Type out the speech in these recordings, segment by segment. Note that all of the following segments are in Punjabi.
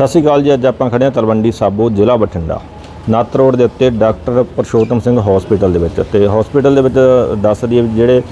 ਸਤਿ ਸ਼੍ਰੀ ਅਕਾਲ ਜੀ, ਅੱਜ ਆਪਾਂ ਖੜੇ ਹਾਂ ਤਲਵੰਡੀ ਸਾਬੋ ਜ਼ਿਲ੍ਹਾ ਬਠਿੰਡਾ ਨੱਤ ਰੋਡ ਦੇ ਉੱਤੇ ਡਾਕਟਰ ਪਰਸ਼ੋਤਮ ਸਿੰਘ ਹਸਪੀਟਲ ਦੇ ਵਿੱਚ ਤੇ ਹਸਪੀਟਲ ਦੇ ਵਿੱਚ ਦੱਸ ਦਈਏ ਵੀ ਜਿਹੜੇ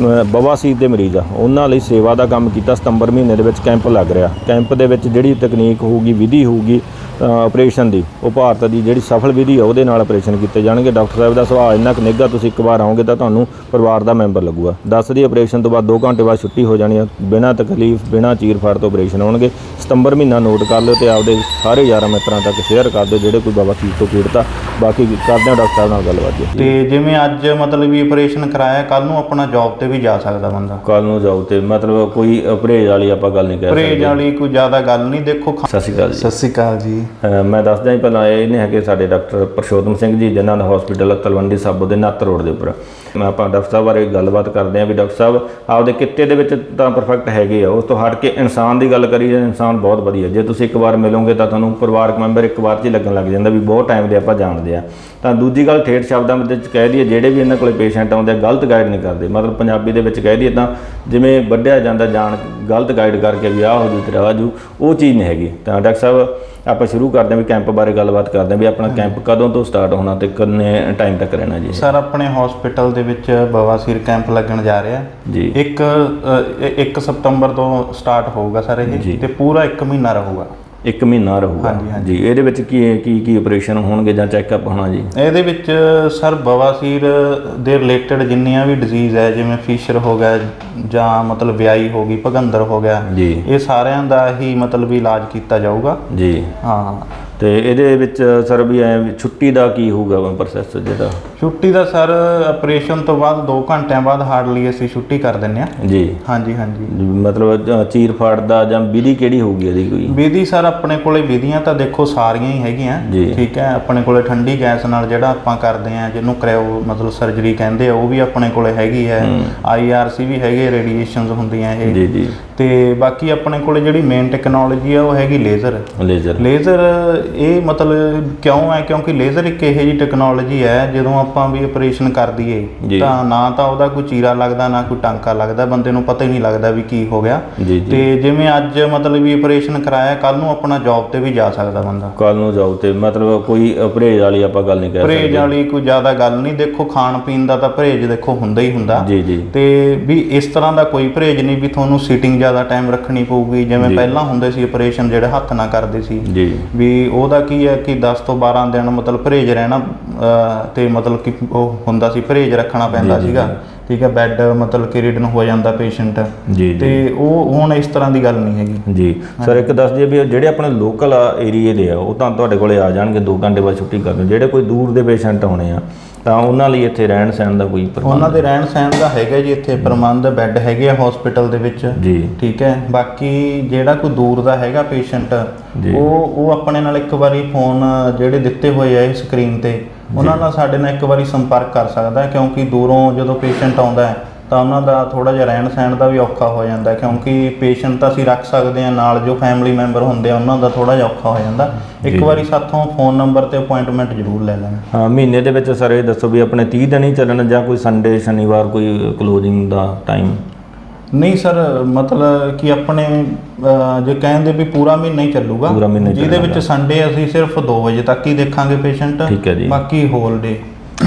ਬਵਾਸੀਰ ਦੇ ਮਰੀਜ਼ ਆ। ਉਹਨਾਂ ਲਈ ਸੇਵਾ ਦਾ ਕੰਮ ਕੀਤਾ। ਸਤੰਬਰ ਮਹੀਨੇ ਦੇ ਵਿੱਚ ਕੈਂਪ ਲੱਗ ਰਿਹਾ। ਕੈਂਪ ਦੇ ਵਿੱਚ ਜਿਹੜੀ ਤਕਨੀਕ ਹੋਊਗੀ, ਵਿਧੀ ਹੋਊਗੀ ਆਪਰੇਸ਼ਨ ਦੀ, ਉਹ ਭਾਰਤ ਦੀ ਜਿਹੜੀ ਸਫਲ ਵਿਧੀ ਆ, ਉਹਦੇ ਨਾਲ ਆਪਰੇਸ਼ਨ ਕੀਤੇ ਜਾਣਗੇ। ਡਾਕਟਰ ਸਾਹਿਬ ਦਾ ਸੁਭਾਅ ਇੰਨਾ ਕੁ ਨਿੱਘਾ, ਤੁਸੀਂ ਇੱਕ ਵਾਰ ਆਓਗੇ ਤਾਂ ਤੁਹਾਨੂੰ ਪਰਿਵਾਰ ਦਾ ਮੈਂਬਰ ਲੱਗੂਗਾ। ਦੱਸ ਦੀ ਆਪਰੇਸ਼ਨ ਤੋਂ ਬਾਅਦ 2 ਘੰਟੇ ਬਾਅਦ ਛੁੱਟੀ ਹੋ ਜਾਣੀ ਆ। ਬਿਨਾਂ ਤਕਲੀਫ, ਬਿਨਾਂ ਚੀਰ ਫਾੜ ਤੋਂ ਆਪਰੇਸ਼ਨ ਹੋਣਗੇ। ਸਤੰਬਰ ਮਹੀਨਾ ਨੋਟ ਕਰ ਲਿਓ ਤੇ ਆਪਦੇ ਸਾਰੇ ਯਾਰਾਂ ਮਿੱਤਰਾਂ ਤੱਕ ਸ਼ੇਅਰ ਕਰ ਦਿਓ, ਜਿਹੜੇ ਕੋਈ ਬਾਬਾ ਫੀਸ ਤੋਂ ਪੀੜਤਾ ਬਾਕੀ ਕਰਦੇ ਹਾਂ ਡਾਕਟਰ ਸਾਹਿਬ ਨਾਲ ਗੱਲਬਾਤ ਜੀ। ਤੇ ਜਿਵੇਂ ਅੱਜ ਮਤਲਬ ਵੀ ਆਪਰੇਸ਼ਨ ਕਰਾਇਆ ਕੱਲ ਨੂੰ ਆਪਣਾ ਜੌਬ ਤੇ ਵੀ ਜਾ ਸਕਦਾ ਬੰਦਾ। ਕੱਲ ਨੂੰ ਜਾਓ ਤੇ ਮਤਲਬ ਕੋਈ ਪਰਹੇਜ਼ ਵਾਲੀ ਆਪਾਂ ਗੱਲ ਨਹੀਂ ਕਰ ਸਕਦੇ। ਪਰਹੇਜ ਵਾਲੀ ਕੋਈ ਜ਼ਿਆਦਾ ਗੱਲ ਨਹੀਂ ਦੇਖੋ ਸਤਿ ਸ਼੍ਰੀ ਅਕਾਲ ਜੀ। ਸਤਿ ਸ਼੍ਰੀ ਅਕਾਲ ਜੀ। ਅਹ ਮੈਂ ਦੱਸਦਾ ਜੀ ਪਹਿਲਾਂ ਇਹ ਨੇ ਹੈਗੇ ਸਾਡੇ ਡਾਕਟਰ ਪਰਸ਼ੋਤਮ ਸਿੰਘ ਜੀ ਜਿਨ੍ਹਾਂ ਦਾ ਹਸਪੀਟਲ ਤਲਵੰਡੀ ਸਾਬੋ ਦੇ ਨੱਤ ਰੋਡ ਦੇ ਉੱਪਰ। ਮੈਂ ਆਪਾਂ ਡਾਕਟਰ ਸਾਹਿਬ ਬਾਰੇ ਗੱਲਬਾਤ ਕਰਦੇ ਹਾਂ ਵੀ ਡਾਕਟਰ ਸਾਹਿਬ ਆਪਦੇ ਕਿੱਤੇ ਦੇ ਵਿੱਚ ਤਾਂ ਪਰਫੈਕਟ ਹੈਗੇ ਆ ਉਸ ਤੋਂ ਹਟ ਕੇ ਇਨਸਾਨ ਦੀ ਗੱਲ ਕਰੀਏ ਤਾਂ ਇਨਸਾਨ ਬਹੁਤ ਵਧੀਆ। ਜੇ ਤੁਸੀਂ ਇੱਕ ਵਾਰ ਮਿਲੋਗੇ ਤਾਂ ਤੁਹਾਨੂੰ ਪਰਿਵਾਰਕ ਮੈਂਬਰ ਇੱਕ ਵਾਰ 'ਚ ਹੀ ਲੱਗਣ ਲੱਗ ਜਾਂਦਾ ਵੀ ਬਹੁਤ ਟਾਈਮ ਦੇ ਆਪਾਂ ਜਾਣਦੇ ਆ। ਤਾਂ ਦੂਜੀ ਗੱਲ ਠੇਠ ਸ਼ਬਦਾਂ ਵਿੱਚ ਕਹਿ ਦਈਏ ਜਿਹੜੇ ਵੀ ਇਹਨਾਂ ਕੋਲੇ ਪੇਸ਼ੈਂਟ ਆਉਂਦੇ ਆ ਗਲਤ ਗਾਈਡ ਨਹੀਂ ਕਰਦੇ। ਮਤਲਬ ਪੰਜਾਬੀ ਦੇ ਵਿੱਚ ਕਹਿ ਦਈਏ ਤਾਂ ਜਿਵੇਂ ਵੱਢਿਆ ਜਾਂਦਾ ਜਾਣ ਗਲਤ ਗਾਈਡ ਕਰਕੇ ਵੀ ਆਹ ਹੋ ਜੂ ਤੇਰਾ ਜੂ ਉਹ ਚੀਜ਼ ਨਹੀਂ ਹੈਗੀ। ਤਾਂ ਡਾਕਟਰ ਸਾਹਿਬ ਆਪਾਂ ਸ਼ੁਰੂ ਕਰਦੇ ਹਾਂ ਵੀ ਕੈਂਪ ਬਾਰੇ ਗੱਲਬਾਤ ਕਰਦੇ ਹਾਂ ਵੀ ਆਪਣਾ ਕੈਂਪ ਕਦੋਂ ਤੋਂ ਸਟਾਰਟ ਹੋਣਾ ਤੇ ਕਿੰਨੇ ਟਾਈਮ ਤੱਕ ਰਹਿਣਾ ਜੀ ਸਰ ਆਪਣੇ ਹਸਪੀਟਲ ਦੇ ਵਿੱਚ ਬਵਾਸੀਰ ਕੈਂਪ ਲੱਗਣ ਜਾ ਰਿਹਾ। ਜੀ। ਇੱਕ 1 ਸਤੰਬਰ ਤੋਂ ਸਟਾਰਟ ਹੋਊਗਾ ਸਰ। ਇਹ ਤੇ ਪੂਰਾ 1 ਮਹੀਨਾ ਰਹੂਗਾ। ਇੱਕ ਮਹੀਨਾ ਰਹੂਗਾ। ਹਾਂਜੀ, ਹਾਂਜੀ। ਜੀ ਇਹਦੇ ਵਿੱਚ ਕੀ ਕੀ ਕੀ ਆਪਰੇਸ਼ਨ ਹੋਣਗੇ ਜਾਂ ਚੈੱਕਅਪ ਹੋਣਾ ਜੀ? ਇਹਦੇ ਵਿੱਚ ਸਰ ਬਵਾਸੀਰ ਦੇ ਰਿਲੇਟਡ ਜਿੰਨੀਆਂ ਵੀ ਡਿਜ਼ੀਜ਼ ਹੈ ਜਿਵੇਂ ਫੀਸ਼ਰ ਹੋ ਗਿਆ ਜਾਂ ਮਤਲਬ ਵਿਆਈ ਹੋ ਗਈ ਭਗੰਦਰ ਹੋ ਗਿਆ ਜੀ। ਇਹ ਸਾਰਿਆਂ ਦਾ ਹੀ ਮਤਲਬ ਇਲਾਜ ਕੀਤਾ ਜਾਊਗਾ। ਜੀ। ਹਾਂ। ਤੇ ਇਹਦੇ ਵਿੱਚ ਸਰ ਵੀ ਐ ਛੁੱਟੀ ਦਾ ਕੀ ਹੋਊਗਾ ਪ੍ਰੋਸੈਸ ਜਿਹੜਾ? ਛੁੱਟੀ ਦਾ ਸਰ ਆਪਰੇਸ਼ਨ ਤੋਂ ਬਾਅਦ 2 ਘੰਟਿਆਂ ਬਾਅਦ ਹਾਰਡਲੀ ਅਸੀਂ ਛੁੱਟੀ ਕਰ ਦਿੰਨੇ ਆ ਜੀ। ਹਾਂਜੀ ਹਾਂਜੀ। ਮਤਲਬ ਚੀਰ ਫਾੜ ਦਾ ਜਾਂ ਵਿਧੀ ਕਿਹੜੀ ਹੋਊਗੀ ਇਹਦੀ ਕੋਈ? ਵਿਧੀ ਸਰ ਆਪਣੇ ਕੋਲੇ ਵਿਧੀਆਂ ਤਾਂ ਦੇਖੋ ਸਾਰੀਆਂ ਹੀ ਹੈਗੀਆਂ। ਠੀਕ ਹੈ ਆਪਣੇ ਕੋਲੇ ਠੰਡੀ ਗੈਸ ਨਾਲ ਜਿਹੜਾ ਆਪਾਂ ਕਰਦੇ ਆ ਜਿਹਨੂੰ ਕ੍ਰਾਇਓ ਮਤਲਬ ਸਰਜਰੀ ਕਹਿੰਦੇ ਆ ਉਹ ਵੀ ਆਪਣੇ ਕੋਲੇ ਹੈਗੀ ਹੈ। ਆਈਆਰਸੀ ਵੀ ਹੈਗੇ ਰੇਡੀਏਸ਼ਨਸ ਹੁੰਦੀਆਂ ਇਹ। ਜੀ ਜੀ। ਤੇ ਬਾਕੀ ਆਪਣੇ ਕੋਲੇ ਜਿਹੜੀ ਮੇਨ ਟੈਕਨੋਲੋਜੀ ਆ ਉਹ ਹੈਗੀ ਲੇਜ਼ਰ ਲੇਜ਼ਰ ਲੇਜ਼ਰ ਇਹ ਮਤਲਬ ਕਿਉਂ ਹੈ? ਕਿਉਂਕਿ ਲੇਜ਼ਰ ਇੱਕ ਇਹੋ ਜਿਹੀ ਟੈਕਨੋਲੋਜੀ ਹੈ ਜਦੋਂ ਆਪਾਂ ਵੀ ਆਪਰੇਸ਼ਨ ਕਰ ਦਈਏ ਜੀ। ਤਾਂ ਨਾ ਤਾਂ ਉਹਦਾ ਕੋਈ ਚੀਰਾ ਲੱਗਦਾ ਨਾ ਕੋਈ ਟਾਂਕਾ ਲੱਗਦਾ ਬੰਦੇ ਨੂੰ ਪਤਾ ਹੀ ਨਹੀਂ ਲੱਗਦਾ ਵੀ ਕੀ ਹੋ ਗਿਆ। ਜੀ ਜੀ। ਤੇ ਜਿਵੇਂ ਅੱਜ ਮਤਲਬ ਵੀ ਆਪਰੇਸ਼ਨ ਕਰਾਇਆ ਕੱਲ ਨੂੰ ਆਪਣਾ ਜੌਬ ਤੇ ਵੀ ਜਾ ਸਕਦਾ ਬੰਦਾ। ਕੱਲ ਨੂੰ ਜਾਓ ਤੇ ਮਤਲਬ ਕੋਈ ਪਰਹੇਜ਼ ਵਾਲੀ ਆਪਾਂ ਗੱਲ ਨਹੀਂ ਕਰ ਸਕਦੇ। ਪਰਹੇਜ ਵਾਲੀ ਕੋਈ ਜ਼ਿਆਦਾ ਗੱਲ ਨਹੀਂ। ਦੇਖੋ ਖਾਣ ਪੀਣ ਦਾ ਤਾਂ ਪਰਹੇਜ ਦੇਖੋ ਹੁੰਦਾ ਹੀ ਹੁੰਦਾ। ਜੀ ਜੀ। ਤੇ ਵੀ ਇਸ ਤਰ੍ਹਾਂ ਦਾ ਕੋਈ ਪਰਹੇਜ ਨਹੀਂ ਵੀ ਤੁਹਾਨੂੰ ਸੀਟਿੰਗ ਜ਼ਿਆਦਾ ਟਾਈਮ ਰੱਖਣੀ ਪਊਗੀ ਜਿਵੇਂ ਪਹਿਲਾਂ ਹੁੰਦੇ ਸੀ ਆਪਰੇਸ਼ਨ ਜਿਹੜੇ ਹੱਥ ਨਾਲ ਕਰਦੇ ਸੀ। ਜੀ। ਵੀ ਉਹਦਾ ਕੀ ਹੈ ਕਿ 10 ਤੋਂ 12 ਦਿਨ ਮਤਲਬ ਪਰਹੇਜ ਰਹਿਣਾ ਤੇ ਮਤਲਬ ਕਿ ਉਹ ਹੁੰਦਾ ਸੀ ਪਰਹੇਜ ਰੱਖਣਾ ਪੈਂਦਾ ਸੀਗਾ। ਠੀਕ ਹੈ ਬੈੱਡ ਮਤਲਬ ਕਿ ਰਿਡਨ ਹੋ ਜਾਂਦਾ ਪੇਸ਼ੈਂਟ ਤੇ ਉਹ ਹੁਣ ਇਸ ਤਰ੍ਹਾਂ ਦੀ ਗੱਲ ਨਹੀਂ ਹੈਗੀ। ਜੀ। ਸਰ ਇੱਕ ਦੱਸ ਦਈਏ ਵੀ ਜਿਹੜੇ ਆਪਣੇ ਲੋਕਲ ਏਰੀਏ ਦੇ ਆ ਉਹ ਤਾਂ ਤੁਹਾਡੇ ਕੋਲੇ ਆ ਜਾਣਗੇ 2 ਘੰਟੇ ਬਾਅਦ ਛੁੱਟੀ ਕਰਨ ਜਿਹੜੇ ਕੋਈ ਦੂਰ ਦੇ ਪੇਸ਼ੈਂਟ ਆਉਣੇ ਆ ਤਾਂ ਉਹਨਾਂ ਲਈ ਇੱਥੇ ਰਹਿਣ ਸਹਿਣ ਦਾ ਕੋਈ ਪ੍ਰਬੰਧ ਉਹਨਾਂ ਦੇ ਰਹਿਣ ਸਹਿਣ ਦਾ ਹੈਗਾ ਜੀ ਇੱਥੇ ਪ੍ਰਬੰਧ ਬੈੱਡ ਹੈਗੇ ਆ ਹਸਪੀਟਲ ਦੇ ਵਿੱਚ। ਜੀ। ਠੀਕ ਹੈ। ਬਾਕੀ ਜਿਹੜਾ ਕੋਈ ਦੂਰ ਦਾ ਹੈਗਾ ਪੇਸ਼ੈਂਟ। ਉਹ ਉਹ ਆਪਣੇ ਨਾਲ ਇੱਕ ਵਾਰੀ ਫੋਨ ਜਿਹੜੇ ਦਿੱਤੇ ਹੋਏ ਆ ਇਹ ਸਕਰੀਨ ਤੇ ਉਹਨਾਂ ਨਾਲ ਸਾਡੇ ਨਾਲ ਇੱਕ ਵਾਰੀ ਸੰਪਰਕ ਕਰ ਸਕਦਾ ਕਿਉਂਕਿ ਦੂਰੋਂ ਜਦੋਂ ਪੇਸ਼ੈਂਟ ਆਉਂਦਾ ਹੈ ਤਾਂ ਉਹਨਾਂ ਦਾ ਥੋੜਾ ਜਿਹਾ ਰਹਿਣ ਸਹਿਣ ਦਾ ਵੀ ਔਖਾ ਹੋ ਜਾਂਦਾ ਕਿਉਂਕਿ ਪੇਸ਼ੈਂਟ ਤਾਂ ਅਸੀਂ ਰੱਖ ਸਕਦੇ ਹਾਂ ਨਾਲ ਜੋ ਫੈਮਿਲੀ ਮੈਂਬਰ ਹੁੰਦੇ ਆ ਉਹਨਾਂ ਦਾ ਥੋੜਾ ਜਿਹਾ ਔਖਾ ਹੋ ਜਾਂਦਾ। ਇੱਕ ਵਾਰੀ ਸਾਥੋਂ ਫੋਨ ਨੰਬਰ ਤੇ ਅਪਾਇੰਟਮੈਂਟ ਜ਼ਰੂਰ ਲੈ ਲੈਣਾ। ਹਾਂ ਮਹੀਨੇ ਦੇ ਵਿੱਚ ਸਰ ਇਹ ਦੱਸੋ ਵੀ ਆਪਣੇ 30 ਦਿਨ ਹੀ ਚੱਲਣ ਜਾਂ ਕੋਈ ਸੰਡੇ ਸ਼ਨੀਵਾਰ ਕੋਈ ਕਲੋਜ਼ਿੰਗ ਦਾ ਟਾਈਮ ਨਹੀਂ ਸਰ ਮਤਲਬ ਕਿ ਆਪਣੇ ਜੇ ਕਹਿੰਦੇ ਵੀ ਪੂਰਾ ਮਹੀਨਾ ਹੀ ਚੱਲੂਗਾ ਜਿਹਦੇ ਵਿੱਚ ਸੰਡੇ ਅਸੀਂ ਸਿਰਫ 2 ਵਜੇ ਤੱਕ ਹੀ ਦੇਖਾਂਗੇ ਪੇਸ਼ੈਂਟ ਬਾਕੀ ਹੋਲ ਡੇ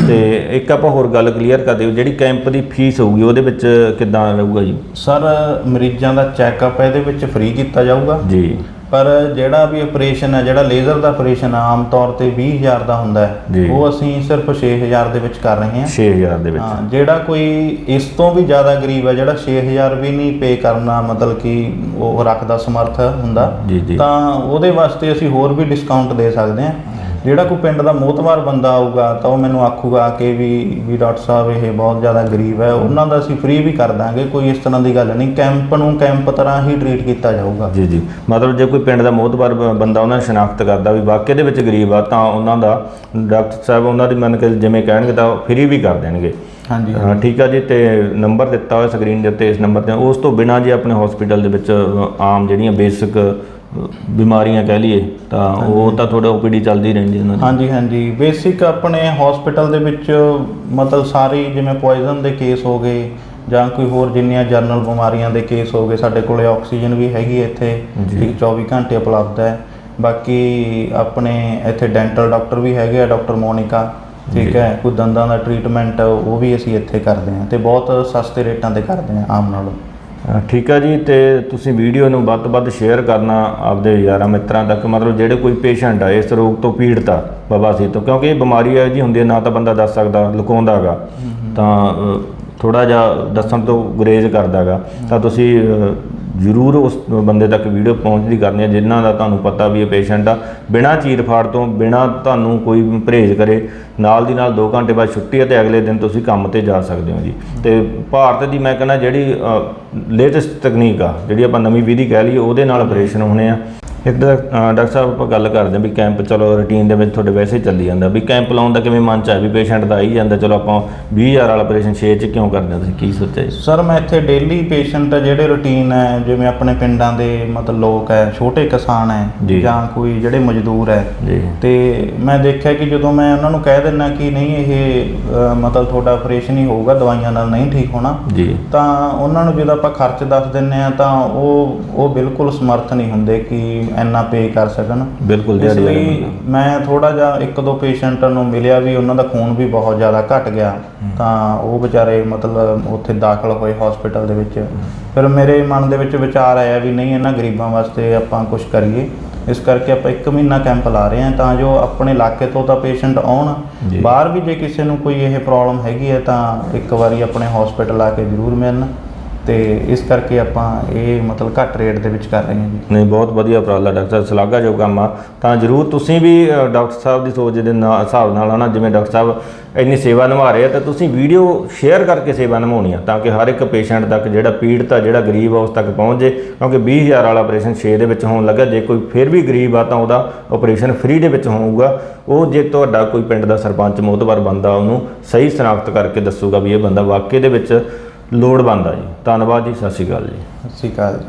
ਤੇ ਇੱਕ ਆਪਾਂ ਹੋਰ ਗੱਲ ਕਲੀਅਰ ਕਰ ਦਿਓ ਜਿਹੜੀ ਕੈਂਪ ਦੀ ਫੀਸ ਹੋਊਗੀ ਉਹਦੇ ਵਿੱਚ ਕਿੱਦਾਂ ਰਹੂਗਾ ਜੀ? ਸਰ ਮਰੀਜ਼ਾਂ ਦਾ ਚੈੱਕਅਪ ਇਹਦੇ ਵਿੱਚ ਫ੍ਰੀ ਕੀਤਾ ਜਾਊਗਾ। ਜੀ। ਪਰ ਜਿਹੜਾ ਵੀ ਆਪਰੇਸ਼ਨ ਹੈ ਜਿਹੜਾ ਲੇਜ਼ਰ ਦਾ ਆਪਰੇਸ਼ਨ ਆਮ ਤੌਰ ਤੇ 20000 ਦਾ ਹੁੰਦਾ। ਹੈ। ਉਹ ਅਸੀਂ ਸਿਰਫ 6000 ਦੇ ਵਿੱਚ ਕਰ ਰਹੇ ਹਾਂ। 6000 ਦੇ ਵਿੱਚ। ਹਾਂ ਜਿਹੜਾ ਕੋਈ ਇਸ ਤੋਂ ਵੀ ਜ਼ਿਆਦਾ ਗਰੀਬ ਹੈ ਜਿਹੜਾ 6000 ਵੀ ਨਹੀਂ ਪੇ ਕਰਨਾ ਮਤਲਬ ਕਿ ਉਹ ਰੱਖਦਾ ਸਮਰਥ ਹੁੰਦਾ ਤਾਂ ਉਹਦੇ ਵਾਸਤੇ ਅਸੀਂ ਹੋਰ ਵੀ ਡਿਸਕਾਊਂਟ ਦੇ ਸਕਦੇ ਹਾਂ। ਜਿਹੜਾ ਕੋਈ ਪਿੰਡ ਦਾ ਮੋਤਵਾਰ ਬੰਦਾ ਆਊਗਾ ਤਾਂ ਉਹ ਮੈਨੂੰ ਆਖੂਗਾ ਕਿ ਵੀ ਵੀ ਡਾਕਟਰ ਸਾਹਿਬ ਇਹ ਬਹੁਤ ਜ਼ਿਆਦਾ ਗਰੀਬ ਹੈ। ਉਹਨਾਂ ਦਾ ਅਸੀਂ ਫ੍ਰੀ ਵੀ ਕਰ ਦਾਂਗੇ ਕੋਈ ਇਸ ਤਰ੍ਹਾਂ ਦੀ ਗੱਲ ਨਹੀਂ। ਕੈਂਪ ਨੂੰ ਕੈਂਪ ਤਰ੍ਹਾਂ ਹੀ ਟ੍ਰੀਟ ਕੀਤਾ ਜਾਊਗਾ। ਜੀ ਜੀ। ਮਤਲਬ ਜੇ ਕੋਈ ਪਿੰਡ ਦਾ ਮੋਹਤਬਰ ਬ- ਬੰਦਾ ਉਹਨਾਂ ਨੂੰ ਸ਼ਨਾਖਤ ਕਰਦਾ ਵੀ ਵਾਕਿਆ ਦੇ ਵਿੱਚ ਗਰੀਬ ਆ ਤਾਂ ਉਹਨਾਂ ਦਾ ਡਾਕਟਰ ਸਾਹਿਬ ਉਹਨਾਂ ਦੀ ਮੰਨ ਕੇ ਜਿਵੇਂ ਕਹਿਣਗੇ ਤਾਂ ਫ੍ਰੀ ਵੀ ਕਰ ਦੇਣਗੇ। ਹਾਂਜੀ ਹਾਂ ਠੀਕ ਆ ਜੀ ਤੇ ਨੰਬਰ ਦਿੱਤਾ ਹੋਇਆ ਸਕਰੀਨ ਦੇ ਉੱਤੇ ਇਸ ਨੰਬਰ ਤੇ। ਉਸ ਤੋਂ ਬਿਨਾਂ ਜੇ ਆਪਣੇ ਹਸਪੀਟਲ ਦੇ ਵਿੱਚ ਆਮ ਜਿਹੜੀਆਂ ਬੇਸਿਕ ਬਿਮਾਰੀਆਂ ਕਹਿ ਲਈਏ ਤਾਂ ਉਹ ਤਾਂ ਥੋੜਾ ਓਪੀਡੀ ਚੱਲਦੀ ਰਹਿੰਦੀ ਉਹਨਾਂ ਦੀ। ਹਾਂਜੀ ਹਾਂਜੀ। ਬੇਸਿਕ ਆਪਣੇ ਹਸਪੀਟਲ ਦੇ ਵਿੱਚ ਮਤਲਬ ਸਾਰੀ ਜਿਵੇਂ ਪੋਇਜ਼ਨ ਦੇ ਕੇਸ ਹੋ ਗਏ ਜਾਂ ਕੋਈ ਹੋਰ ਜਿੰਨੀਆਂ ਜਨਰਲ ਬਿਮਾਰੀਆਂ ਦੇ ਕੇਸ ਹੋ ਗਏ ਸਾਡੇ ਕੋਲੇ ਆਕਸੀਜਨ ਵੀ ਹੈਗੀ ਹੈ ਇੱਥੇ। ਠੀਕ 24 ਘੰਟੇ ਉਪਲਬਧ ਹੈ। ਬਾਕੀ ਆਪਣੇ ਇੱਥੇ ਡੈਂਟਲ ਡਾਕਟਰ ਵੀ ਹੈਗੇ ਆ ਡਾਕਟਰ ਮੋਨਿਕਾ ਠੀਕ ਹੈ ਕੋਈ ਦੰਦਾਂ ਦਾ ਟ੍ਰੀਟਮੈਂਟ ਉਹ ਵੀ ਅਸੀਂ ਇੱਥੇ ਕਰਦੇ ਹਾਂ ਤੇ ਬਹੁਤ ਸਸਤੇ ਰੇਟਾਂ ਤੇ ਕਰਦੇ ਹਾਂ ਆਮ ਨਾਲੋਂ। ਠੀਕ ਆ ਜੀ ਤੇ ਤੁਸੀਂ ਵੀਡੀਓ ਨੂੰ ਵੱਧ ਤੋਂ ਵੱਧ ਸ਼ੇਅਰ ਕਰਨਾ ਆਪਦੇ ਯਾਰਾਂ ਮਿੱਤਰਾਂ ਤੱਕ ਮਤਲਬ ਜਿਹੜੇ ਕੋਈ ਪੇਸ਼ੈਂਟ ਆ ਇਸ ਰੋਗ ਤੋਂ ਪੀੜਤ ਆ ਬਵਾਸੀਰ ਤੋਂ ਕਿਉਂਕਿ ਇਹ ਬਿਮਾਰੀ ਹੈ ਜੀ ਹੁੰਦੀ ਹੈ ਨਾ ਤਾਂ ਬੰਦਾ ਦੱਸ ਸਕਦਾ ਲੁਕਾਉਂਦਾ ਹੈਗਾ ਤਾਂ ਥੋੜਾ ਜਿਹਾ ਦੱਸਣ ਤੋਂ ਗੁਰੇਜ਼ ਕਰਦਾ ਹੈਗਾ ਤਾਂ ਤੁਸੀਂ ਜ਼ਰੂਰ ਉਸ ਬੰਦੇ ਤੱਕ ਵੀਡੀਓ ਪਹੁੰਚਦੀ ਕਰਨੀ ਹੈ, ਜਿਨ੍ਹਾਂ ਦਾ ਤੁਹਾਨੂੰ ਪਤਾ ਵੀ ਇਹ ਪੇਸ਼ੈਂਟ ਆ। ਬਿਨਾਂ ਚੀਰ-ਫਾੜ ਤੋਂ, ਬਿਨਾਂ ਤੁਹਾਨੂੰ ਕੋਈ ਪਰਹੇਜ਼ ਕਰੇ, ਨਾਲ ਦੀ ਨਾਲ 2 ਘੰਟੇ ਬਾਅਦ ਛੁੱਟੀ ਹੈ ਤੇ ਅਗਲੇ ਦਿਨ ਤੁਸੀਂ ਕੰਮ ਤੇ ਜਾ ਸਕਦੇ ਹੋ ਜੀ। ਤੇ ਭਾਰਤ ਦੀ ਮੈਂ ਕਹਿੰਦਾ ਜਿਹੜੀ ਲੇਟੈਸਟ ਤਕਨੀਕ ਆ, ਜਿਹੜੀ ਆਪਾਂ ਨਵੀਂ ਵਿਧੀ ਕਹਿ ਲਈਏ, ਉਹਦੇ ਨਾਲ ਆਪਰੇਸ਼ਨ ਹੋਣੇ ਆ। ਇੱਕ ਡਾਕਟਰ ਸਾਹਿਬ ਆਪਾਂ ਗੱਲ ਕਰਦੇ ਹਾਂ ਵੀ ਕੈਂਪ ਚਲੋ ਰੂਟੀਨ ਦੇ ਵਿੱਚ ਤੁਹਾਡੇ ਵੈਸੇ ਹੀ ਚੱਲੀ ਜਾਂਦਾ ਵੀ ਕੈਂਪ ਲਾਉਣ ਦਾ ਕਿਵੇਂ ਮਨ ਚ ਆਇਆ ਵੀ ਪੇਸ਼ੈਂਟ ਦਾ ਆਈ ਜਾਂਦਾ ਚਲੋ ਆਪਾਂ 20000 ਵਾਲਾ ਆਪਰੇਸ਼ਨ 6 ਚ ਕਿਉਂ ਕਰਦੇ ਹਾਂ ਤੁਸੀਂ ਕੀ ਸੋਚਿਆ ਜੀ? ਸਰ ਮੈਂ ਇੱਥੇ ਡੇਲੀ ਪੇਸ਼ੈਂਟ ਜਿਹੜੇ ਰੂਟੀਨ ਹੈ ਜਿਵੇਂ ਆਪਣੇ ਪਿੰਡਾਂ ਦੇ ਮਤਲਬ ਲੋਕ ਹੈ ਛੋਟੇ ਕਿਸਾਨ। ਹੈ ਜਾਂ। ਕੋਈ ਜਿਹੜੇ ਮਜ਼ਦੂਰ ਹੈ ਤੇ ਮੈਂ ਦੇਖਿਆ ਕਿ ਜਦੋਂ ਮੈਂ ਉਹਨਾਂ ਨੂੰ ਕਹਿ ਦਿੰਦਾ ਕਿ ਨਹੀਂ ਇਹ ਮਤਲਬ ਤੁਹਾਡਾ ਆਪਰੇਸ਼ਨ ਹੀ ਹੋਊਗਾ ਦਵਾਈਆਂ ਨਾਲ ਨਹੀਂ ਠੀਕ ਹੋਣਾ ਤਾਂ ਉਹਨਾਂ ਨੂੰ ਜਦੋਂ ਆਪਾਂ ਖਰਚ ਦੱਸ ਦਿੰਨੇ ਆ ਤਾਂ ਉਹ ਉਹ ਬਿਲਕੁਲ ਸਮਰਥ ਨਹੀਂ ਹੁੰਦੇ ਕਿ ਇੰਨਾ ਪੇ ਕਰ ਸਕਣ। ਬਿਲਕੁਲ ਇਸ ਦਿਹਾੜੀ ਵਾਲਾ ਲਈ ਬੰਦਾ। ਮੈਂ ਥੋੜਾ ਜਿਹਾ ਇੱਕ ਦੋ ਪੇਸ਼ੈਂਟ ਨੂੰ ਮਿਲਿਆ ਵੀ ਉਹਨਾਂ ਦਾ ਖੂਨ ਵੀ ਬਹੁਤ ਜ਼ਿਆਦਾ ਘਟ ਗਿਆ। ਤਾਂ ਉਹ ਵਿਚਾਰੇ ਮਤਲਬ ਉੱਥੇ ਦਾਖਲ ਹੋਏ ਹਸਪੀਟਲ ਦੇ ਵਿੱਚ। ਫਿਰ ਮੇਰੇ ਮਨ ਦੇ ਵਿੱਚ ਵਿਚਾਰ ਆਇਆ ਵੀ ਨਹੀਂ ਇਹਨਾਂ ਗਰੀਬਾਂ ਵਾਸਤੇ ਆਪਾਂ ਕੁਝ ਕਰੀਏ। ਇਸ ਕਰਕੇ ਆਪਾਂ ਇੱਕ ਮਹੀਨਾ ਕੈਂਪ ਲਾ ਰਹੇ ਹਾਂ ਤਾਂ ਜੋ ਆਪਣੇ ਇਲਾਕੇ ਤੋਂ ਤਾਂ ਪੇਸ਼ੈਂਟ ਆਉਣ। ਜੀ। ਬਾਹਰ ਵੀ ਜੇ ਕਿਸੇ ਨੂੰ ਕੋਈ ਇਹ ਪ੍ਰੋਬਲਮ ਹੈਗੀ ਹੈ ਤਾਂ ਇੱਕ ਵਾਰੀ ਆਪਣੇ ਹਸਪੀਟਲ ਆ ਕੇ ਜ਼ਰੂਰ ਮਿਲਣ। ਤੇ ਇਸ ਕਰਕੇ ਆਪਾਂ ਇਹ ਮਤਲਬ ਘੱਟ ਰੇਟ ਦੇ ਵਿੱਚ ਕਰ ਰਹੇ ਹਾਂ ਜੀ। ਨਹੀਂ ਬਹੁਤ ਵਧੀਆ ਉਪਰਾਲਾ ਡਾਕਟਰ ਸਾਹਿਬ ਸ਼ਲਾਘਾਯੋਗ ਕੰਮ ਆ। ਤਾਂ ਜਰੂਰ ਤੁਸੀਂ ਵੀ ਅ, ਡਾਕਟਰ ਸਾਹਿਬ ਦੀ ਸੋਚ ਦੇ ਨਾਲ ਹਿਸਾਬ ਨਾਲ ਹਨਾ ਜਿਵੇਂ ਡਾਕਟਰ ਸਾਹਿਬ ਇੰਨੀ ਸੇਵਾ ਨਿਭਾ ਰਹੇ ਆ ਤਾਂ ਤੁਸੀਂ ਵੀਡੀਓ ਸ਼ੇਅਰ ਕਰਕੇ ਸੇਵਾ ਨਿਭਾਉਣੀ ਆ ਤਾਂ ਕਿ ਹਰ ਇੱਕ ਪੇਸ਼ੈਂਟ ਤੱਕ ਜਿਹੜਾ ਪੀੜਤ ਆ ਜਿਹੜਾ ਗਰੀਬ ਆ ਉਸ ਤੱਕ ਪਹੁੰਚ ਜੇ। ਕਿਉਂਕਿ 20000 ਵਾਲਾ ਆਪਰੇਸ਼ਨ 6 ਦੇ ਵਿੱਚ ਹੋਣ ਲੱਗਾ ਜੇ ਕੋਈ ਫਿਰ ਵੀ ਗਰੀਬ ਆ ਤਾਂ ਉਹਦਾ ਆਪਰੇਸ਼ਨ ਫ੍ਰੀ ਦੇ ਵਿੱਚ ਹੋਊਗਾ। ਉਹ ਜੇ ਤੁਹਾਡਾ ਕੋਈ ਪਿੰਡ ਦਾ ਸਰਪੰਚ ਮੋਹਤਬਰ ਬੰਦਾ ਉਹਨੂੰ ਸਹੀ ਸ਼ਨਾਖਤ ਕਰਕੇ ਦੱਸੂਗਾ ਵੀ ਇਹ ਬੰਦਾ ਵਾਕਈ ਦੇ ਵਿੱਚ ਲੋੜਵੰਦ ਆ ਜੀ। ਧੰਨਵਾਦ ਜੀ ਸਤਿ ਸ਼੍ਰੀ ਅਕਾਲ ਜੀ। ਸਤਿ ਸ਼੍ਰੀ ਅਕਾਲ